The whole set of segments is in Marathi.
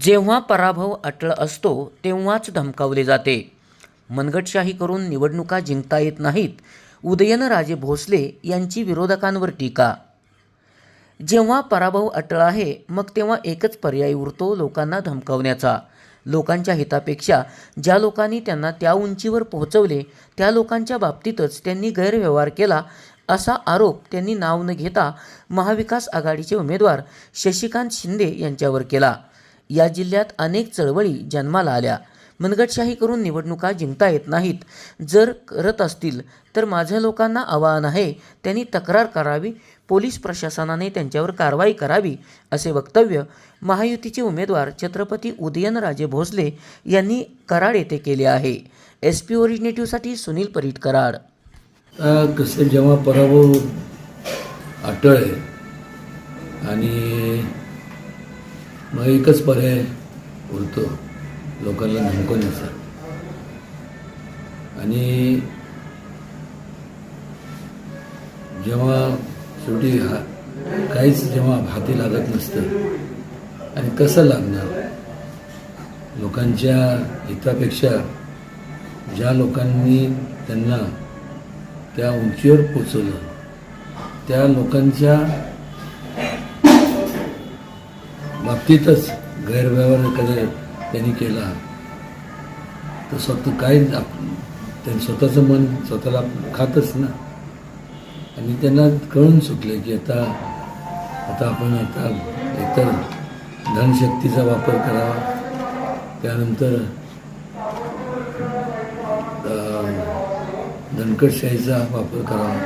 जेव्हा पराभव अटळ असतो तेव्हाच धमकावले जाते. मनगटशाही करून निवडणुका जिंकता येत नाहीत उदयनराजे भोसले यांची विरोधकांवर टीका. जेव्हा पराभव अटळ आहे मग तेव्हा एकच पर्याय उरतो लोकांना धमकावण्याचा. लोकांच्या हितापेक्षा ज्या लोकांनी त्यांना त्या उंचीवर पोहोचवले त्या लोकांच्या बाबतीतच त्यांनी गैरव्यवहार केला असा आरोप त्यांनी नाव न घेता महाविकास आघाडीचे उमेदवार शशिकांत शिंदे यांच्यावर केला. या जिल्ह्यात अनेक चळवळी जन्माला आल्या. मनगटशाही करून निवडणुका जिंकता येत नाहीत. जर करत असतील तर माझं लोकांना आवाहन आहे त्यांनी तक्रार करावी पोलीस प्रशासनाने त्यांच्यावर कारवाई करावी असे वक्तव्य महायुतीचे उमेदवार छत्रपती उदयनराजे भोसले यांनी कराड येथे केले आहे. एस पी ओरिजिनेटिव्हसाठी सुनील परीट कराड. कसं जेव्हा पराभव अटळ आहे आणि मग एकच पर्याय उरतो. लोकांना धमकवण्याचा आणि जेव्हा शेवटी हा काहीच जेव्हा हाती लागत नसतं आणि कसं लागणार? लोकांच्या हितापेक्षा ज्या लोकांनी त्यांना त्या उंचीवर पोचवलं त्या लोकांच्या बाबतीतच गैरव्यवहार एखाद्या त्यांनी केला तर स्वतः काय त्यांनी स्वतःचं मन स्वतःला खातच ना. आणि त्यांना कळून चुकले की आता आता आपण आता एकतर धनशक्तीचा वापर करावा. त्यानंतर धनकटशाहीचा वापर करावा.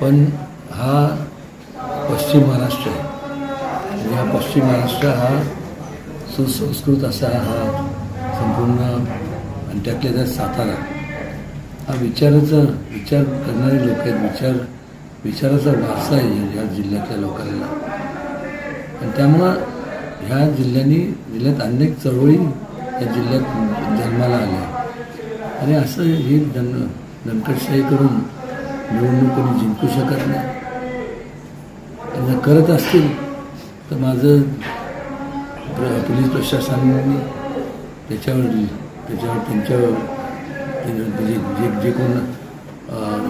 पण हा पश्चिम महाराष्ट्र आहे. हा पश्चिम महाराष्ट्र हा सुसंस्कृत असा हा संपूर्ण आणि त्यातल्या त्यात सातारा. हा विचाराचा विचार करणारे लोक आहेत. विचार विचाराचा वारसा आहे या जिल्ह्यातल्या लोकांना. आणि त्यामुळं ह्या जिल्ह्यांनी जिल्ह्यात अनेक चळवळी या जिल्ह्यात जन्माला आल्या. आणि असं हे जन दणकटशाही करून निवडणूक कोणी जिंकू शकत नाही. त्यांना करत असतील तर माझं प्र पोलीस प्रशासनाने त्याच्यावर त्याच्यावर त्यांच्यावर जे जे जे कोण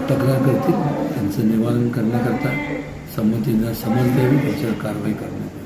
तक्रार करतील त्यांचं निवारण करण्याकरता संमतीनं समज द्यावी त्याच्यावर कारवाई करण्यात